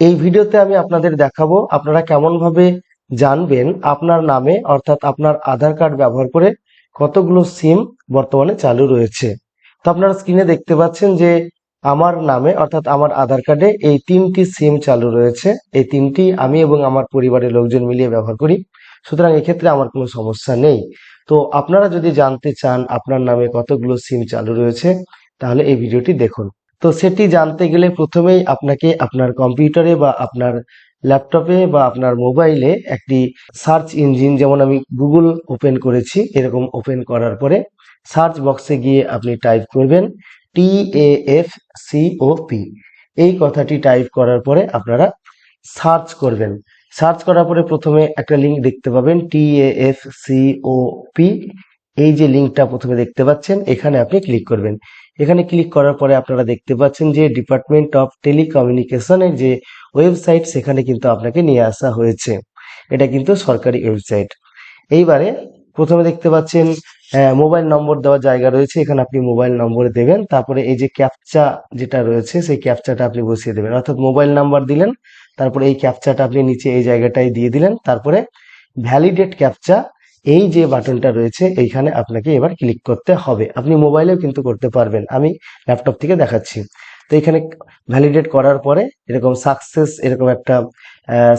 এই ভিডিওতে আমি আপনাদের দেখাবো আপনারা কেমন ভাবে জানবেন আপনার নামে, অর্থাৎ আপনার আধার কার্ড ব্যবহার করে কতগুলো সিম বর্তমানে চালু রয়েছে। তো আপনারা স্ক্রিনে দেখতে পাচ্ছেন যে আমার নামে, অর্থাৎ আমার আধার কার্ডে এই তিনটি সিম চালু রয়েছে। এই তিনটি আমি এবং আমার পরিবারের লোকজন মিলিয়ে ব্যবহার করি। সুতরাং এক্ষেত্রে আমার কোনো সমস্যা নেই। তো আপনারা যদি জানতে চান আপনার নামে কতগুলো সিম চালু রয়েছে, তাহলে এই ভিডিওটি দেখুন। তো সেটি জানতে গেলে প্রথমেই আপনাকে আপনার কম্পিউটারে বা আপনার ল্যাপটপে বা আপনার মোবাইলে একটি সার্চ ইঞ্জিন, যেমন আমি গুগল ওপেন করেছি, এরকম ওপেন করার পরে সার্চ বক্সে গিয়ে আপনি টাইপ করবেন T F C O P এই কথাটি টাইপ করার পরে আপনারা সার্চ করবেন। সার্চ করার পরে প্রথমে একটা লিঙ্ক দেখতে পাবেন T F C O P এই যে লিঙ্কটা প্রথমে দেখতে পাচ্ছেন, এখানে আপনি ক্লিক করবেন। এখানে ক্লিক করার পরে আপনারা দেখতে পাচ্ছেন যে ডিপার্টমেন্ট অফ টেলিকমিউনিকেশনের যে ওয়েবসাইট সেখানে কিন্তু আপনাকে নিয়ে আসা হয়েছে। এটা কিন্তু সরকারি ওয়েবসাইট এইবারে প্রথমে দেখতে পাচ্ছেন মোবাইল নম্বর দেওয়ার জায়গা রয়েছে। এখানে আপনি মোবাইল নম্বর দেবেন, তারপরে এই যে ক্যাপচা যেটা রয়েছে, সেই ক্যাপচাটা আপনি বসিয়ে দেবেন। অর্থাৎ মোবাইল নাম্বার দিলেন, তারপরে এই ক্যাপচাটা আপনি নিচে এই জায়গাটায় দিয়ে দিলেন, তারপরে ভ্যালিডেট ক্যাপচা এই যে বাটনটা রয়েছে, এইখানে আপনাকে এবার ক্লিক করতে হবে। আপনি মোবাইলেও কিন্তু করতে পারবেন। আমি ল্যাপটপ থেকে দেখাচ্ছি। তো এখানে ভ্যালিডেট করার পরে এরকম সাকসেস এরকম একটা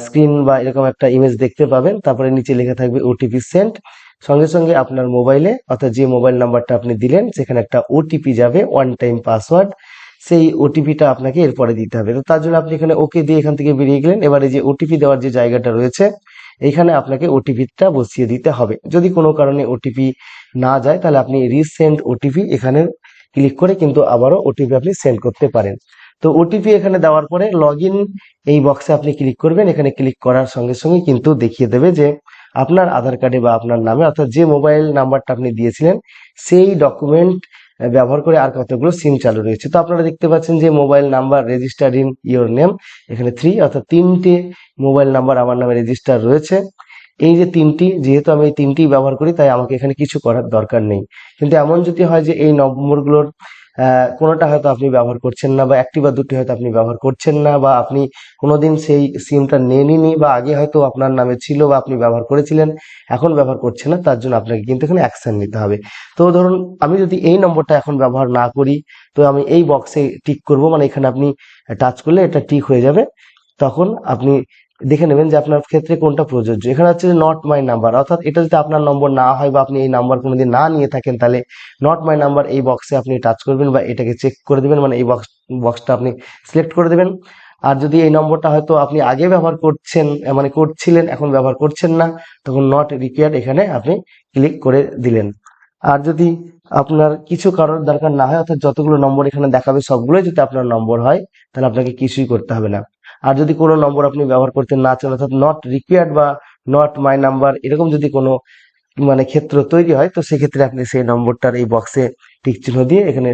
স্ক্রিন বা এরকম একটা ইমেজ দেখতে পাবেন। তারপরে নিচে লেখা থাকবে ওটিপি সেন্ট সঙ্গে সঙ্গে আপনার মোবাইলে, অর্থাৎ যে মোবাইল নাম্বারটা আপনি দিলেন, সেখানে একটা ওটিপি যাবে ওয়ান টাইম পাসওয়ার্ড সেই ওটিপিটা আপনাকে এরপরে দিতে হবে। তো তার জন্য আপনি এখানে ওকে দিয়ে এখান থেকে বেরিয়ে গেলেন। এবারে যে ওটিপি দেওয়ার যে জায়গাটা রয়েছে এখানে আপনাকে ওটিপিটা বসিয়ে দিতে হবে। যদি কোনো কারণে ওটিপি না যায়, তাহলে আপনি রিসেন্ড ওটিপি এখানে ক্লিক করে কিন্তু আবারও ওটিপি আপনি সেন্ড করতে পারেন। তো ওটিপি এখানে দেওয়ার পরে লগ এই বক্সে আপনি ক্লিক করবেন। এখানে ক্লিক করার সঙ্গে সঙ্গে কিন্তু দেখিয়ে দেবে যে আপনার আধার কার্ডে বা আপনার নামে অর্থাৎ যে মোবাইল নাম্বারটা আপনি দিয়েছিলেন, সেই ডকুমেন্ট ব্যবহার করে আর কতগুলো সিম চালু রয়েছে। তো আপনারা দেখতে পাচ্ছেন যে mobile number registered in your name এখানে থ্রি অর্থাৎ তিনটে মোবাইল নাম্বার আমার নামে রেজিস্টার রয়েছে। এই যে তিনটি, যেহেতু আমি এই তিনটি ব্যবহার করি, তাই আমাকে এখানে কিছু করার দরকার নেই। কিন্তু এমন যদি হয় যে এই নম্বরগুলোর কোনোটা হয়তো আপনি ব্যবহার করছেন না বা একটি বা দুটি হয়তো আপনি ব্যবহার করছেন না বা আপনি কোনোদিন সেই সিমটা নেননি বা আগে হয়তো আপনার নামে ছিল বা আপনি ব্যবহার করেছিলেন, এখন ব্যবহার করছেন না, তার জন্য আপনাকে কিন্তু এখানে অ্যাকশন নিতে হবে। তো ধরুন, আমি যদি এই নম্বরটা এখন ব্যবহার না করি, তো আমি এই বক্সে টিক করব মানে এখানে আপনি টাচ করলে এটা টিক হয়ে যাবে, তখন আপনি দেখে নেবেন যে আপনার ক্ষেত্রে কোনটা প্রযোজ্য। এখানে হচ্ছে যে নট মাই নাম্বার অর্থাৎ এটা যদি আপনার নম্বর না হয় বা আপনি এই নাম্বার কোনোদিন না নিয়ে থাকেন, তাহলে নট মাই নাম্বার এই বক্সে আপনি টাচ করবেন বা এটাকে চেক করে দেবেন মানে এই বক্স বক্সটা আপনি সিলেক্ট করে দেবেন। আর যদি এই নম্বরটা হয়তো আপনি আগে ব্যবহার করছেন মানে করছিলেন, এখন ব্যবহার করছেন না, তখন নট রিকোয়ার্ড এখানে আপনি ক্লিক করে দিলেন। আর যদি আপনার কিছু কারোর দরকার না হয়, অর্থাৎ যতগুলো নম্বর এখানে দেখাবে সবগুলোই যদি আপনার নম্বর হয়, তাহলে আপনাকে কিছুই করতে হবে না। আর যদি কোনো নম্বর আপনি ব্যবহার করতে না চান, অর্থাৎ নট রিকোয়ার্ড বা নট মাই নাম্বার এরকম যদি কোনো মানে ক্ষেত্র তৈরি হয়, তো সেক্ষেত্রে আপনি সেই নম্বরটার এই বক্সে টিক চিহ্ন দিয়ে এখানে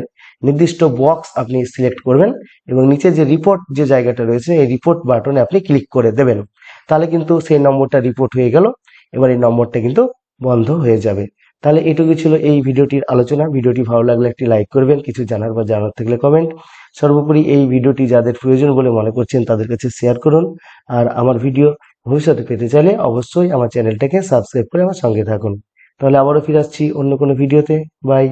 নির্দিষ্ট বক্স আপনি সিলেক্ট করবেন এবং নিচে যে রিপোর্ট যে জায়গাটা রয়েছে, এই রিপোর্ট বাটনে আপনি ক্লিক করে দেবেন। তাহলে কিন্তু সেই নম্বরটা রিপোর্ট হয়ে গেল। এবার এই নম্বরটা কিন্তু বন্ধ হয়ে যাবে। তাহলে এটুকু ছিল এই ভিডিওটির আলোচনা। ভিডিওটি ভালো লাগলে একটি লাইক করবেন, কিছু জানার বা জানার থাকলে কমেন্ট সর্বোপরি এই ভিডিওটি যাদের প্রয়োজন বলে মনে করছেন, তাদের কাছে শেয়ার করুন। আর আমার ভিডিও ভবিষ্যতে পেতে চাইলে অবশ্যই আমার চ্যানেলটাকে সাবস্ক্রাইব করে আমার সঙ্গে থাকুন। তাহলে আবারও ফিরে আসছি অন্য কোনো ভিডিওতে। বাই